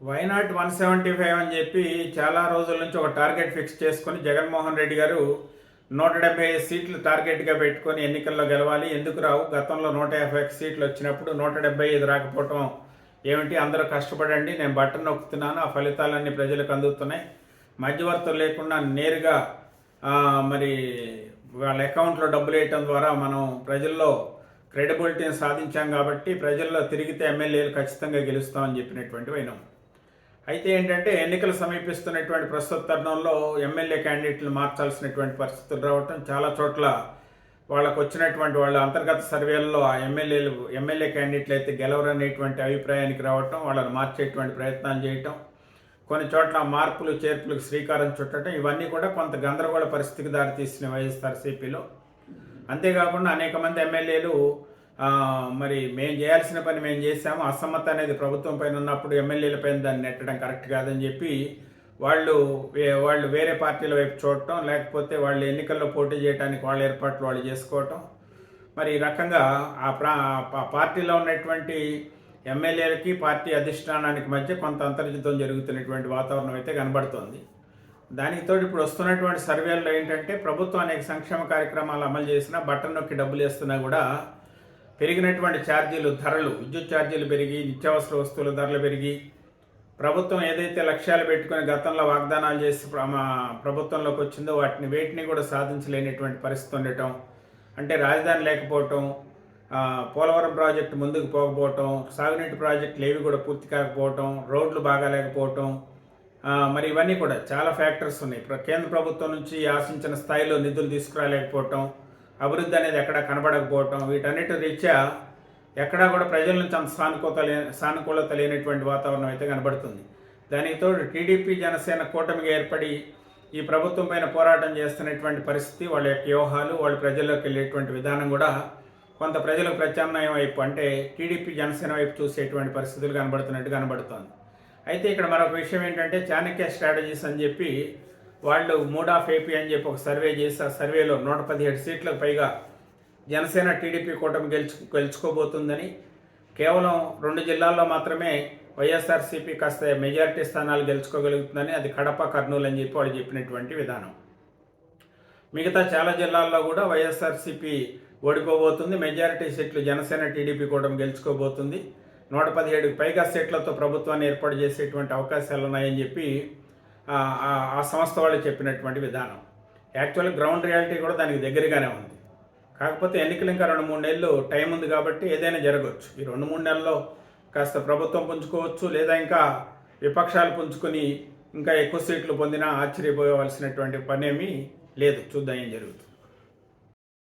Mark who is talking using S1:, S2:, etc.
S1: Why not one seventy five అని చెప్పి చాలా రోజుల నుంచి ఒక టార్గెట్ ఫిక్స్ చేసుకొని జగన్మోహన్ రెడ్డి గారు నూట డెబ్బై ఐదు సీట్లు టార్గెట్గా పెట్టుకొని ఎన్నికల్లో గెలవాలి. ఎందుకు రావు? గతంలో నూట యాభై సీట్లు వచ్చినప్పుడు నూట డెబ్బై ఐదు రాకపోవటం ఏమిటి? అందరూ కష్టపడండి. నేను బట్టన్ నొక్కుతున్నాను. ఆ ఫలితాలన్నీ ప్రజలకు అందుతున్నాయి. మధ్యవర్తులు లేకుండా నేరుగా మరి వాళ్ళ అకౌంట్లో డబ్బులు వేయటం ద్వారా మనం ప్రజల్లో క్రెడిబిలిటీని సాధించాం కాబట్టి ప్రజల్లో తిరిగితే ఎమ్మెల్యేలు ఖచ్చితంగా గెలుస్తామని చెప్పినటువంటి వైనం. అయితే ఏంటంటే ఎన్నికలు సమీపిస్తున్నటువంటి ప్రస్తుత తరుణంలో ఎమ్మెల్యే క్యాండిడేట్లు మార్చాల్సినటువంటి పరిస్థితులు రావటం చాలా చోట్ల వాళ్ళకు వచ్చినటువంటి వాళ్ళ అంతర్గత సర్వేల్లో ఆ ఎమ్మెల్యేలు ఎమ్మెల్యే క్యాండిడేట్లు అయితే గెలవరనేటువంటి అభిప్రాయానికి రావటం వాళ్ళని మార్చేటువంటి ప్రయత్నాలు చేయటం కొన్ని చోట్ల మార్పులు చేర్పులకు శ్రీకారం చుట్టడం ఇవన్నీ కూడా కొంత గందరగోళ పరిస్థితికి దారితీసిన వైఎస్ఆర్సీపీలో. అంతేకాకుండా అనేక మంది ఎమ్మెల్యేలు మరి మేము చేయాల్సిన పని మేము చేశాము. అసమ్మత అనేది ప్రభుత్వం పైన ఉన్నప్పుడు ఎమ్మెల్యేల పైన దాన్ని నెట్టడం కరెక్ట్ కాదని చెప్పి వాళ్ళు వే- వాళ్ళు వేరే పార్టీల వైపు చూడటం లేకపోతే వాళ్ళు ఎన్నికల్లో పోటీ చేయడానికి వాళ్ళ ఏర్పాట్లు వాళ్ళు చేసుకోవటం. మరి ఈ రకంగా ఆ ప్రా పార్టీలో ఉన్నటువంటి ఎమ్మెల్యేలకి పార్టీ అధిష్టానానికి మధ్య కొంత అంతర్యుద్ధం జరుగుతున్నటువంటి వాతావరణం అయితే కనబడుతోంది. దానికి తోడు ఇప్పుడు వస్తున్నటువంటి సర్వేల్లో ఏంటంటే ప్రభుత్వం అనేక సంక్షేమ కార్యక్రమాలు అమలు చేసినా బట్టన్ నొక్కి డబ్బులు వేస్తున్నా కూడా పెరిగినటువంటి ఛార్జీలు ధరలు విద్యుత్ ఛార్జీలు పెరిగి నిత్యావసర వస్తువుల ధరలు పెరిగి ప్రభుత్వం ఏదైతే లక్ష్యాలు పెట్టుకొని గతంలో వాగ్దానాలు చేసి మా ప్రభుత్వంలోకి వచ్చిందో వాటిని వేటిని కూడా సాధించలేనటువంటి పరిస్థితి ఉండటం అంటే రాజధాని లేకపోవటం పోలవరం ప్రాజెక్టు ముందుకు పోకపోవటం సాగునీటి ప్రాజెక్టులు ఏవి కూడా పూర్తి కాకపోవటం రోడ్లు బాగాలేకపోవటం లేకపోవటం మరి ఇవన్నీ కూడా చాలా ఫ్యాక్టర్స్ ఉన్నాయి. ప్ర- కేంద్ర ప్రభుత్వం నుంచి ఆశించిన స్థాయిలో నిధులు తీసుకురాలేకపోవటం అభివృద్ధి అనేది ఎక్కడ కనబడకపోవటం వీటన్నిటి రీత్యా ఎక్కడా కూడా ప్రజల నుంచి అంత సానుకూలత లే సానుకూలత లేనటువంటి వాతావరణం అయితే కనబడుతుంది. దానికి తోడు టీడీపీ జనసేన కూటమిగా ఏర్పడి ఈ ప్రభుత్వం పైన పోరాటం చేస్తున్నటువంటి పరిస్థితి వాళ్ళ యొక్క వ్యూహాలు వాళ్ళ ప్రజల్లోకి వెళ్ళేటువంటి విధానం కూడా కొంత ప్రజలకు ప్రత్యామ్నాయం వైపు అంటే టీడీపీ జనసేన వైపు చూసేటువంటి పరిస్థితులు కనబడుతున్నట్టు కనబడుతోంది. అయితే ఇక్కడ మరొక విషయం ఏంటంటే చాణక్య స్ట్రాటజీస్ అని చెప్పి వాళ్ళు మూడ్ ఆఫ్ ఏపీ అని చెప్పి ఒక సర్వే చేసి ఆ సర్వేలో నూట పదిహేడు సీట్లకు పైగా జనసేన టీడీపీ కూటమి గెలుచు గెలుచుకోబోతుందని కేవలం రెండు జిల్లాల్లో మాత్రమే వైఎస్ఆర్సీపీ కాస్త మెజారిటీ స్థానాలు గెలుచుకోగలుగుతుందని అది కడప కర్నూలు అని చెప్పి వాళ్ళు చెప్పినటువంటి విధానం. మిగతా చాలా జిల్లాల్లో కూడా వైఎస్ఆర్సీపీ ఓడిపోబోతుంది. మెజారిటీ సీట్లు జనసేన టీడీపీ కూటమి గెలుచుకోబోతుంది. నూట పదిహేడు పైగా సీట్లతో ప్రభుత్వాన్ని ఏర్పాటు చేసేటువంటి అవకాశాలు ఉన్నాయని చెప్పి ఆ, సంస్థ వాళ్ళు చెప్పినటువంటి విధానం. యాక్చువల్గా గ్రౌండ్ రియాలిటీ కూడా దానికి దగ్గరగానే ఉంది. కాకపోతే ఎన్నికలు ఇంకా రెండు మూడు నెలలు టైం ఉంది కాబట్టి ఏదైనా జరగవచ్చు. ఈ రెండు మూడు నెలల్లో కాస్త ప్రభుత్వం పుంజుకోవచ్చు లేదా ఇంకా విపక్షాలు పుంజుకొని ఇంకా ఎక్కువ సీట్లు పొందినా ఆశ్చర్యపోవలసినటువంటి పనేమీ లేదు. చూద్దాం ఏం జరుగుతుంది.